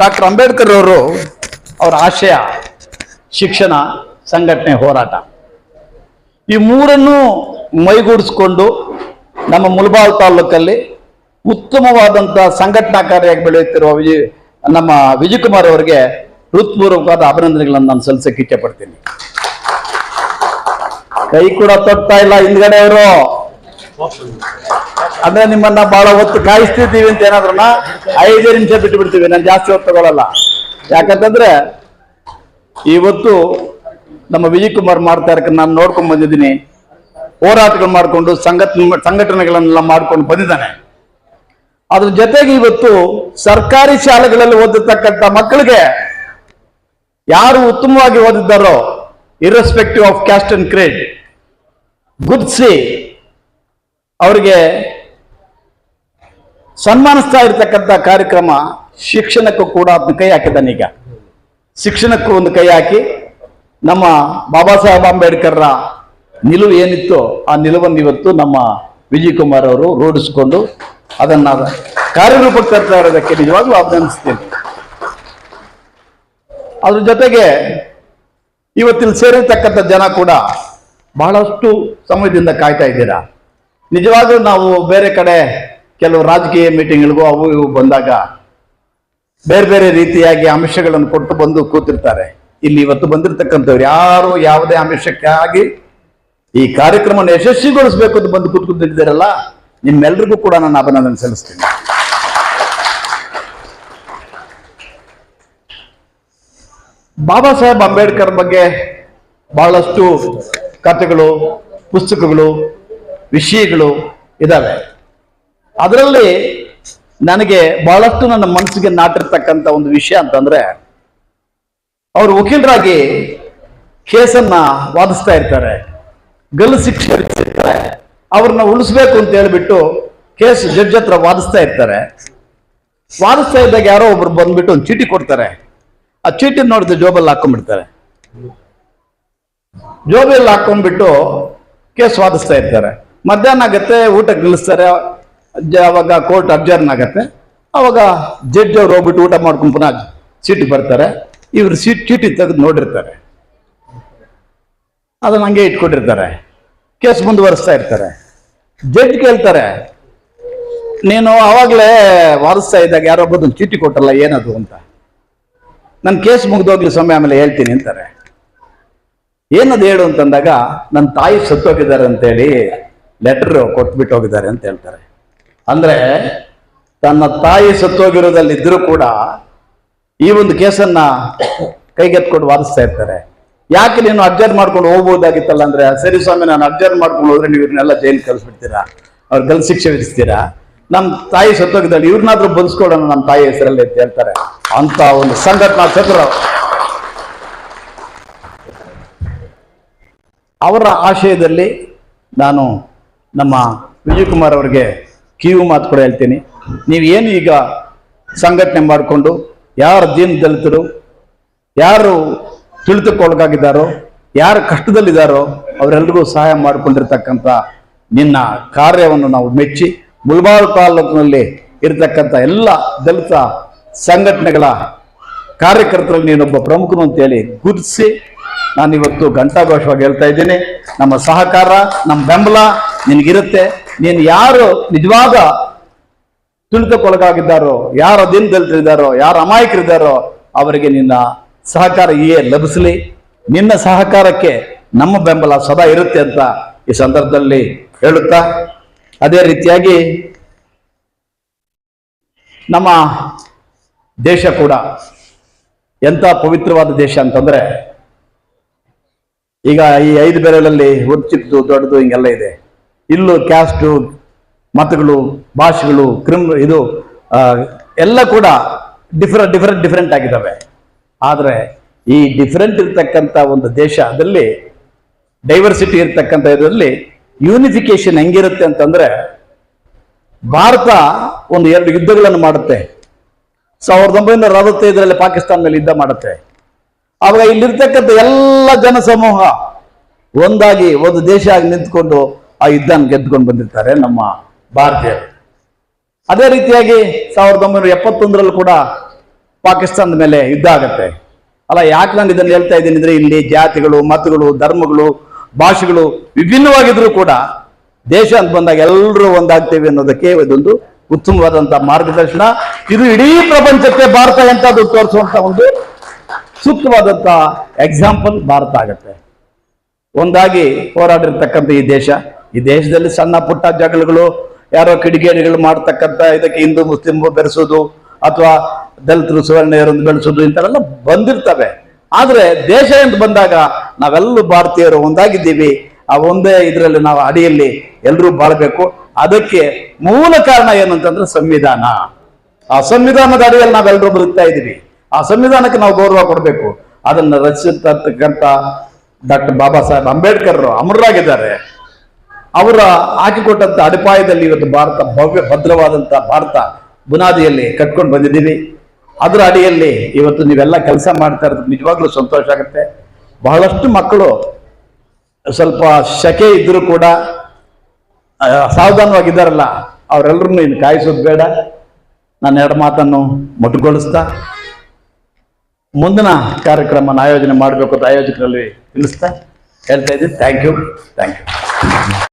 Doctor Ambedkar ಅವರು ಅವರ ಆಶಯ, ಶಿಕ್ಷಣ, ಸಂಘಟನೆ ಹೋರಾಟ. ಈ ಮೂರನ್ನು ಮೈಗೂಡಿಸ್ಕೊಂಡು ನಮ್ಮ ಮುಲ್ಬಾಲ್ ತಾಲೂಕಲ್ಲಿ ಉತ್ತಮವಾದಂಥ ಸಂಘಟನಾ ಕಾರ್ಯಕ್ಕೆ ಬೆಳೆಯುತ್ತಿರುವ ವಿಜಯ್ ನಮ್ಮ ವಿಜಯಕುಮಾರ್ ಅವರಿಗೆ ಹೃತ್ಪೂರ್ವಕವಾದ ಅಭಿನಂದನೆಗಳನ್ನು ನಾನು ಸಲ್ಲಿಸಕ್ಕೆ ಇಚ್ಛೆ ಪಡ್ತೀನಿ ಕೈ ಕೂಡ ತೊಡ್ತಾ ಇಲ್ಲ ಹಿಂದ್ಗಡೆ ಅವರು. ಅಂದ್ರೆ ನಿಮ್ಮನ್ನ ಬಹಳ ಹೊತ್ತು ಕಾಯಿಸ್ತಿದ್ದೀವಿ ಅಂತ ಏನಾದ್ರು ಐದೇ ನಿಮಿಷ ಬಿಟ್ಟು ಬಿಡ್ತೀವಿ ನಾನು ಜಾಸ್ತಿ ಹೊತ್ತು ತಗೊಳ್ಳಲ್ಲ ಯಾಕಂತಂದ್ರೆ ಇವತ್ತು ನಮ್ಮ ವಿಜಯ್ ಕುಮಾರ್ ಮಾಡ್ತಾ ಇರಕ್ಕೆ ನಾನು ನೋಡ್ಕೊಂಡ್ ಬಂದಿದ್ದೀನಿ. ಹೋರಾಟಗಳು ಮಾಡಿಕೊಂಡು ಸಂಘಟ ಸಂಘಟನೆಗಳನ್ನೆಲ್ಲ ಮಾಡ್ಕೊಂಡು ಬಂದಿದ್ದಾನೆ. ಅದ್ರ ಜೊತೆಗೆ ಇವತ್ತು ಸರ್ಕಾರಿ ಶಾಲೆಗಳಲ್ಲಿ ಓದಿರ್ತಕ್ಕಂಥ ಮಕ್ಕಳಿಗೆ ಯಾರು ಉತ್ತಮವಾಗಿ ಓದಿದ್ದಾರೋ irrespective of caste and creed ಗುರ್ತಿಸಿ ಅವರಿಗೆ ಸನ್ಮಾನಿಸ್ತಾ ಇರತಕ್ಕಂಥ ಕಾರ್ಯಕ್ರಮ ಶಿಕ್ಷಣಕ್ಕೂ ಕೂಡ ಅದನ್ನ ಕೈ ಹಾಕಿದ್ದಾನೆ ಈಗ. ಶಿಕ್ಷಣಕ್ಕೂ ಒಂದು ಕೈ ಹಾಕಿ ನಮ್ಮ ಬಾಬಾ ಸಾಹೇಬ್ ಅಂಬೇಡ್ಕರ್ರ ನಿಲುವು ಏನಿತ್ತು ಆ ನಿಲುವನ್ನು ಇವತ್ತು ನಮ್ಮ ವಿಜಯ್ ಕುಮಾರ್ ಅವರು ರೂಢಿಸಿಕೊಂಡು ಅದನ್ನ ಕಾರ್ಯರೂಪಕ್ಕೆ ತರ್ತಾ ಇರೋದಕ್ಕೆ ನಿಜವಾಗ್ಲೂ ಅಭಿನಂದಿಸ್ತೀನಿ. ಅದ್ರ ಜೊತೆಗೆ ಇವತ್ತಿಲ್ಲಿ ಸೇರಿರ್ತಕ್ಕಂಥ ಜನ ಕೂಡ ಬಹಳಷ್ಟು ಸಮಯದಿಂದ ಕಾಯ್ತಾ ಇದ್ದೀರಾ. ನಿಜವಾಗ್ಲೂ ನಾವು ಬೇರೆ ಕಡೆ ಕೆಲವು ರಾಜಕೀಯ ಮೀಟಿಂಗ್ಗಳಿಗೂ ಅವು ಇವು ಬಂದಾಗ ಬೇರೆ ಬೇರೆ ರೀತಿಯಾಗಿ ಅಂಶಗಳನ್ನು ಕೊಟ್ಟು ಬಂದು ಕೂತಿರ್ತಾರೆ. ಇಲ್ಲಿ ಇವತ್ತು ಬಂದಿರತಕ್ಕಂಥವ್ರು ಯಾರು ಯಾವುದೇ ಅಂಶಕ್ಕಾಗಿ ಈ ಕಾರ್ಯಕ್ರಮವನ್ನು ಯಶಸ್ವಿಗೊಳಿಸಬೇಕು ಅಂತ ಬಂದು ಕೂತ್ಕೊಂಡಿದ್ದೀರಲ್ಲ ನಿಮ್ಮೆಲ್ರಿಗೂ ಕೂಡ ನಾನು ಅಭಿನಂದನೆ ಸಲ್ಲಿಸ್ತೀನಿ. ಬಾಬಾ ಸಾಹೇಬ್ ಅಂಬೇಡ್ಕರ್ ಬಗ್ಗೆ ಬಹಳಷ್ಟು ಕಥೆಗಳು, ಪುಸ್ತಕಗಳು, ವಿಷಯಗಳು ಇದಾವೆ ಅದರಲ್ಲಿ ನನಗೆ ಬಹಳಷ್ಟು ನನ್ನ ಮನಸ್ಸಿಗೆ ನಾಟಿರ್ತಕ್ಕಂಥ ಒಂದು ವಿಷಯ ಅಂತಂದ್ರೆ, ಅವರು ವಕೀಲರಾಗಿ ಕೇಸನ್ನ ವಾದಿಸ್ತಾ ಇರ್ತಾರೆ, ಗಲ್ಲು ಶಿಕ್ಷೆ ವಿಧಿಸಿರ್ತಾರೆ ಅವ್ರನ್ನ ಉಳಿಸ್ಬೇಕು ಅಂತ ಹೇಳ್ಬಿಟ್ಟು ಕೇಸ್ ಜಡ್ಜ್ ಹತ್ರ ವಾದಿಸ್ತಾ ಇರ್ತಾರೆ. ವಾದಿಸ್ತಾ ಇದ್ದಾಗ ಯಾರೋ ಒಬ್ರು ಬಂದ್ಬಿಟ್ಟು ಒಂದು ಚೀಟಿ ಕೊಡ್ತಾರೆ. ಆ ಚೀಟಿ ನೋಡಿದ್ರೆ ಜೋಬಲ್ಲಿ ಹಾಕೊಂಡ್ಬಿಡ್ತಾರೆ. ಜೋಬಲ್ಲಿ ಹಾಕೊಂಡ್ಬಿಟ್ಟು ಕೇಸ್ ವಾದಿಸ್ತಾ ಇರ್ತಾರೆ. ಮಧ್ಯಾಹ್ನ ಆಗತ್ತೆ, ಊಟಕ್ಕೆ ನಿಲ್ಲಿಸ್ತಾರೆ ಅವಾಗ ಕೋರ್ಟ್ ಅಬ್ಜರ್ನ್ ಆಗತ್ತೆ. ಅವಾಗ ಜಡ್ಜ್ ಅವ್ರು ಹೋಗ್ಬಿಟ್ಟು ಊಟ ಮಾಡ್ಕೊಂಡು ಪುನಃ ಚೀಟಿ ಬರ್ತಾರೆ. ಇವರು ಸೀಟ್ ಚೀಟಿ ತೆಗೆದು ನೋಡಿರ್ತಾರೆ. ಅದನ್ನ ಹಂಗೆ ಇಟ್ಕೊಂಡಿರ್ತಾರೆ. ಕೇಸ್ ಮುಂದುವರಿಸ್ತಾ ಇರ್ತಾರೆ. ಜಡ್ಜ್ ಕೇಳ್ತಾರೆ, ನೀನು ಅವಾಗಲೇ ವಾರಿಸ್ತಾ ಇದ್ದಾಗ ಯಾರೋ ಒಬ್ಬದು ಚೀಟಿ ಕೊಟ್ಟಲ್ಲ ಏನದು ಅಂತ? ನನ್ನ ಕೇಸ್ ಮುಗ್ದೋಗ್ಲಿ ಸ್ವಾಮಿ, ಆಮೇಲೆ ಹೇಳ್ತೀನಿ, ಅಂತಾರೆ. ಏನದು ಹೇಳು? ಅಂತಂದಾಗ ನನ್ನ ತಾಯಿ ಸತ್ತೋಗಿದ್ದಾರೆ ಅಂತೇಳಿ ಲೆಟರ್ ಕೊಟ್ಬಿಟ್ಟು ಹೋಗಿದ್ದಾರೆ, ಅಂತ ಹೇಳ್ತಾರೆ. ಅಂದ್ರೆ ತನ್ನ ತಾಯಿ ಸತ್ತೋಗಿರೋದಲ್ಲಿದ್ದರೂ ಕೂಡ ಈ ಒಂದು ಕೇಸನ್ನ ಕೈಗೆತ್ಕೊಂಡು ವಾದಿಸ್ತಾ ಇರ್ತಾರೆ. ಯಾಕೆ ನೀನು ಅಬ್ಜರ್ವ್ ಮಾಡ್ಕೊಂಡು ಹೋಗ್ಬೋದಾಗಿತ್ತಲ್ಲ ಅಂದ್ರೆ, ಸರಿ ಸ್ವಾಮಿ, ನಾನು ಅಬ್ಜರ್ವ್ ಮಾಡ್ಕೊಂಡು ಹೋದ್ರೆ ನೀವು ಇವ್ರನ್ನೆಲ್ಲ ಜೈಲ್ ಕಳಿಸ್ಬಿಡ್ತೀರಾ? ಅವ್ರ ಗಲ್ ಶಿಕ್ಷೆ ವಿಧಿಸ್ತೀರಾ? ನಮ್ಮ ತಾಯಿ ಸತ್ತೋಗಿದ್ದಾಳೆ, ಇವ್ರನ್ನಾದ್ರೂ ಬಂದ್ಸ್ಕೊಡೋಣ ನಮ್ಮ ತಾಯಿ ಹೆಸರಲ್ಲಿ ಅಂತ ಹೇಳ್ತಾರೆ. ಅಂತ ಒಂದು ಸಂಘಟನಾ ಚತುರ ಅವರ ಆಶಯದಲ್ಲಿ ನಾನು ನಮ್ಮ ವಿಜಯ್ ಕುಮಾರ್ ಅವರಿಗೆ ಕಿವಿ ಮಾತು ಕೂಡ ಹೇಳ್ತೀನಿ. ಏನು ಈಗ ಸಂಘಟನೆ ಮಾಡಿಕೊಂಡು ಯಾರು ದೀನ ದಲಿತರು ಯಾರು ತಿಳಿದುಕೊಳಗಾಗಿದ್ದಾರೋ ಯಾರು ಕಷ್ಟದಲ್ಲಿದ್ದಾರೋ ಅವರೆಲ್ಲರಿಗೂ ಸಹಾಯ ಮಾಡಿಕೊಂಡಿರ್ತಕ್ಕಂಥ ನಿನ್ನ ಕಾರ್ಯವನ್ನು ನಾವು ಮೆಚ್ಚಿ ಮುಲ್ಬಾರ್ ತಾಲೂಕಿನಲ್ಲಿ ಇರತಕ್ಕಂಥ ಎಲ್ಲ ದಲಿತ ಸಂಘಟನೆಗಳ ಕಾರ್ಯಕರ್ತರಲ್ಲಿ ನೀನೊಬ್ಬ ಪ್ರಮುಖನು ಅಂತೇಳಿ ಗುರುತಿಸಿ ನಾನು ಇವತ್ತು ಘಂಟಾಘೋಷವಾಗಿ ಹೇಳ್ತಾ ಇದ್ದೀನಿ. ನಮ್ಮ ಸಹಕಾರ, ನಮ್ಮ ಬೆಂಬಲ ನಿನಗಿರುತ್ತೆ. ನೀನು ಯಾರು ನಿಜವಾದ ತುಳಿತಕ್ಕೊಳಗಾಗಿದ್ದಾರೋ, ಯಾರು ದಲಿತರಿದ್ದಾರೋ ಯಾರು ಅಮಾಯಕರಿದ್ದಾರೋ, ಅವರಿಗೆ ನಿನ್ನ ಸಹಕಾರ ಏ ಲಭಿಸಲಿ. ನಿನ್ನ ಸಹಕಾರಕ್ಕೆ ನಮ್ಮ ಬೆಂಬಲ ಸದಾ ಇರುತ್ತೆ ಅಂತ ಈ ಸಂದರ್ಭದಲ್ಲಿ ಹೇಳುತ್ತಾ, ಅದೇ ರೀತಿಯಾಗಿ ನಮ್ಮ ದೇಶ ಕೂಡ ಎಂಥ ಪವಿತ್ರವಾದ ದೇಶ ಅಂತಂದ್ರೆ, ಈಗ ಈ ಐದು ಬೆರಳಲ್ಲಿ ಹುಚ್ಚಿದ್ದು ದೊಡ್ಡದು ಹಿಂಗೆಲ್ಲ ಇದೆ. ಇಲ್ಲೂ ಕ್ಯಾಸ್ಟು ಮತಗಳು, ಭಾಷೆಗಳು, ಕ್ರಿಮ್, ಇದು ಎಲ್ಲ ಕೂಡ ಡಿಫರೆಂಟ್ ಡಿಫರೆಂಟ್ ಡಿಫರೆಂಟ್ ಆಗಿದ್ದಾವೆ ಆದರೆ ಈ ಡಿಫರೆಂಟ್ ಇರ್ತಕ್ಕಂಥ ಒಂದು ದೇಶದಲ್ಲಿ ಡೈವರ್ಸಿಟಿ ಇರ್ತಕ್ಕಂಥ ಇದರಲ್ಲಿ ಯೂನಿಫಿಕೇಶನ್ ಹೆಂಗಿರುತ್ತೆ ಅಂತಂದ್ರೆ, ಭಾರತ ಒಂದು ಎರಡು ಯುದ್ಧಗಳನ್ನು ಮಾಡುತ್ತೆ. ಸಾವಿರದ ಒಂಬೈನೂರ ಅರವತ್ತೈದರಲ್ಲಿ ಪಾಕಿಸ್ತಾನ ಮೇಲೆ ಯುದ್ಧ ಮಾಡುತ್ತೆ. ಆವಾಗ ಇಲ್ಲಿರ್ತಕ್ಕಂಥ ಎಲ್ಲ ಜನಸಮೂಹ ಒಂದಾಗಿ ಒಂದು ದೇಶ ಆಗಿ ನಿಂತ್ಕೊಂಡು ಆ ಯುದ್ಧನ ಗೆದ್ದುಕೊಂಡು ಬಂದಿರ್ತಾರೆ ನಮ್ಮ ಭಾರತೀಯರು. ಅದೇ ರೀತಿಯಾಗಿ ಸಾವಿರದ ಒಂಬೈನೂರ ಎಪ್ಪತ್ತೊಂದರಲ್ಲೂ ಕೂಡ ಪಾಕಿಸ್ತಾನದ ಮೇಲೆ ಯುದ್ಧ ಆಗತ್ತೆ. ಅಲ್ಲ, ಯಾಕೆ ನಾನು ಇದನ್ನು ಹೇಳ್ತಾ ಇದ್ದೀನಿ ಅಂದರೆ ಇಲ್ಲಿ ಜಾತಿಗಳು, ಮತಗಳು, ಧರ್ಮಗಳು, ಭಾಷೆಗಳು ವಿಭಿನ್ನವಾಗಿದ್ರೂ ಕೂಡ ದೇಶ ಅಂತ ಬಂದಾಗ ಎಲ್ಲರೂ ಒಂದಾಗ್ತೇವೆ ಅನ್ನೋದಕ್ಕೆ ಇದೊಂದು ಉತ್ತಮವಾದಂಥ ಮಾರ್ಗದರ್ಶನ. ಇದು ಇಡೀ ಪ್ರಪಂಚಕ್ಕೆ ಭಾರತ ಅದು ತೋರಿಸುವಂಥ ಒಂದು ಸೂಕ್ತವಾದಂಥ ಎಕ್ಸಾಂಪಲ್ ಭಾರತ ಆಗತ್ತೆ. ಒಂದಾಗಿ ಹೋರಾಡಿರ್ತಕ್ಕಂಥ ಈ ದೇಶ ಈ ದೇಶದಲ್ಲಿ ಸಣ್ಣ ಪುಟ್ಟ ಜಗಳಗಳು, ಯಾರೋ ಕಿಡಿಗೇಡಿಗಳು ಮಾಡ್ತಕ್ಕಂಥ ಇದಕ್ಕೆ ಹಿಂದೂ, ಮುಸ್ಲಿಂ ಬೆರೆಸೋದು ಅಥವಾ ದಲಿತರು ಸುವರ್ಣೀಯರನ್ನು ಬೆಳೆಸೋದು ಇಂಥವೆಲ್ಲ ಬಂದಿರ್ತವೆ. ಆದರೆ ದೇಶ ಅಂತ ಬಂದಾಗ ನಾವೆಲ್ಲರೂ ಭಾರತೀಯರು ಒಂದಾಗಿದ್ದೀವಿ. ಆ ಒಂದೇ ಇದರಲ್ಲಿ ನಾವು ಅಡಿಯಲ್ಲಿ ಎಲ್ಲರೂ ಬಾಳ್ಬೇಕು. ಅದಕ್ಕೆ ಮೂಲ ಕಾರಣ ಏನಂತಂದ್ರೆ ಸಂವಿಧಾನ. ಆ ಸಂವಿಧಾನದ ಅಡಿಯಲ್ಲಿ ನಾವೆಲ್ಲರೂ ಬದುಕ್ತಾ ಇದ್ದೀವಿ. ಆ ಸಂವಿಧಾನಕ್ಕೆ ನಾವು ಗೌರವ ಕೊಡಬೇಕು. ಅದನ್ನು ರಚಿಸಿರ್ತಕ್ಕಂಥ ಡಾಕ್ಟರ್ ಬಾಬಾ ಸಾಹೇಬ್ ಅಂಬೇಡ್ಕರ್ ಅಮರರಾಗಿದ್ದಾರೆ. ಅವರ ಹಾಕಿಕೊಟ್ಟಂತ ಅಡಿಪಾಯದಲ್ಲಿ ಇವತ್ತು ಭಾರತ ಭವ್ಯ ಭದ್ರವಾದಂತ ಭಾರತ ಬುನಾದಿಯಲ್ಲಿ ಕಟ್ಕೊಂಡು ಬಂದಿದ್ದೀವಿ. ಅದರ ಅಡಿಯಲ್ಲಿ ಇವತ್ತು ನೀವೆಲ್ಲ ಕೆಲಸ ಮಾಡ್ತಾ ಇರೋದು ನಿಜವಾಗ್ಲೂ ಸಂತೋಷ ಆಗುತ್ತೆ. ಬಹಳಷ್ಟು ಮಕ್ಕಳು ಸ್ವಲ್ಪ ಶಕೆ ಇದ್ರೂ ಕೂಡ ಸಾವಧಾನವಾಗಿದ್ದಾರಲ್ಲ, ಅವರೆಲ್ಲರನ್ನು ಇನ್ನು ಕಾಯಿಸೋದು ಬೇಡ. ನಾನು ಎರಡು ಮಾತನ್ನು ಮೊಟುಗೊಳಿಸ್ತಾ ಮುಂದಿನ ಕಾರ್ಯಕ್ರಮನ ಆಯೋಜನೆ ಮಾಡಬೇಕು ಅಂತ ಆಯೋಜಕರಲ್ಲಿ ತಿಳಿಸ್ತಾ ಹೇಳ್ತಾ ಇದ್ದೀನಿ. Thank you thank you